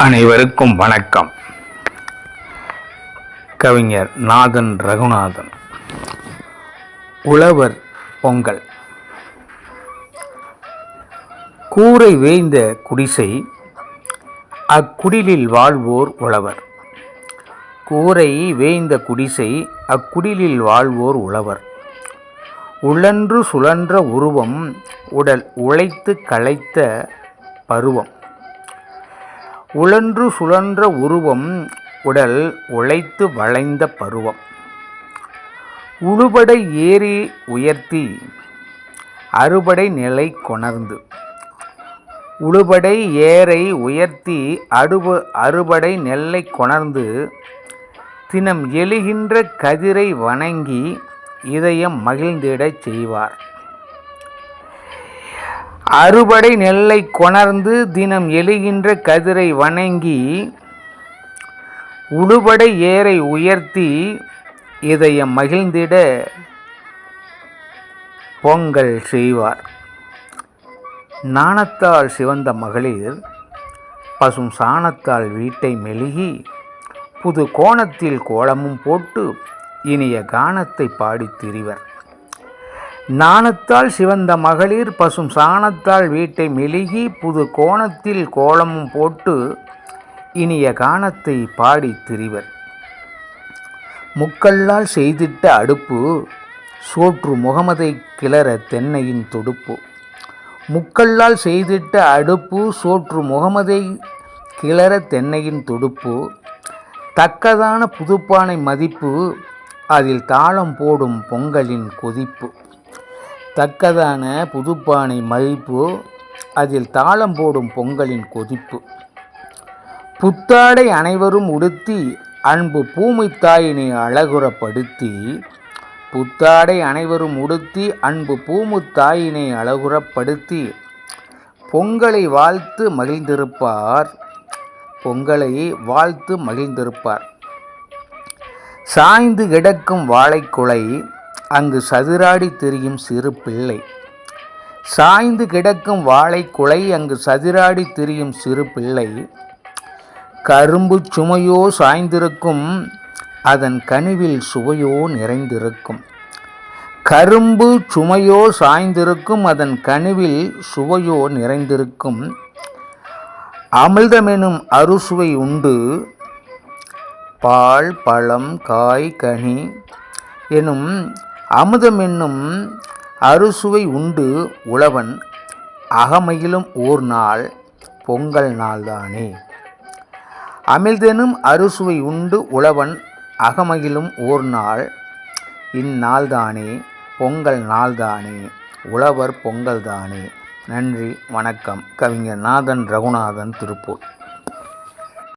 அனைவருக்கும் வணக்கம். கவிஞர் நாதன் ரகுநாதன். உழவர் பொங்கல். கூரை வேய்ந்த குடிசை அக்குடிலில் வாழ்வோர் உழவர். கூரை வேய்ந்த குடிசை அக்குடிலில் வாழ்வோர் உழவர். உழன்று சுழன்ற உருவம் உடல் உழைத்து களைத்த பருவம். உழன்று சுழன்ற உருவம் உடல் உழைத்து வளைந்த பருவம். உழுபடை ஏறி உயர்த்தி அறுபடை நிலை கொணர்ந்து. உழுபடை ஏரை உயர்த்தி அடுப அறுபடை நெல்லை கொணர்ந்து தினம் எழுகின்ற கதிரை வணங்கி இதயம் மகிழ்ந்திடச் செய்வார். அறுபடை நெல்லை கொணர்ந்து தினம் எழுகின்ற கதிரை வணங்கி உடுபடை ஏரை உயர்த்தி இதயம் மகிழ்ந்திட பொங்கல் செய்வார். நாணத்தால் சிவந்த மகளிர் பசும் சாணத்தால் வீட்டை மெழுகி புது கோணத்தில் கோலமும் போட்டு இனிய கானத்தை பாடித் திரிவர். நாணத்தால் சிவந்த மகளிர் பசும் சாணத்தால் வீட்டை மெழுகி புது கோணத்தில் கோலமும் போட்டு இனிய கானத்தை பாடி திரிவர். முக்கல்லால் செய்திட்ட அடுப்பு சோற்று முகமதை கிளற தென்னையின் தொடுப்பு. முக்கல்லால் செய்திட்ட அடுப்பு சோற்று முகமதை கிளற தென்னையின் தொடுப்பு. தக்கதான புதுப்பானை மதிப்பு அதில் தாளம் போடும் பொங்கலின் கொதிப்பு. தக்கதான புதுப்பானை மதிப்பு அதில் தாளம் போடும் பொங்கலின் கொதிப்பு. புத்தாடை அனைவரும் உடுத்தி அன்பு பூமி தாயினை அழகுறப்படுத்தி புத்தாடை அனைவரும் உடுத்தி அன்பு பூமு தாயினை அழகுறப்படுத்தி பொங்கலை வாழ்த்து மகிழ்ந்திருப்பார் பொங்கலை வாழ்த்து மகிழ்ந்திருப்பார். சாய்ந்து கிடக்கும் வாழைக்குலை அங்கு சதுராடி திரியும் சிறு பிள்ளை. சாய்ந்து கிடக்கும் வாழை குலை அங்கு சதிராடி திரியும் சிறு பிள்ளை. கரும்பு சுமையோ சாய்ந்திருக்கும் அதன் கனிவில் சுவையோ நிறைந்திருக்கும். கரும்பு சுமையோ சாய்ந்திருக்கும் அதன் கனிவில் சுவையோ நிறைந்திருக்கும். அமிழ்தமெனும் அறுசுவை உண்டு. பால் பழம் காய் கனி எனும் அமுதம் என்னும் அறுசுவை உண்டு உழவன் அகமையிலும் ஓர் நாள் பொங்கல் நாள்தானே. அமிழ்தெனும் அறுசுவை உண்டு உழவன் அகமகிலும் ஓர் நாள் இந்நாள்தானே பொங்கல் நாள்தானே உழவர் பொங்கல்தானே. நன்றி வணக்கம். கவிஞர் நாதன் ரகுநாதன் திருப்பூர்.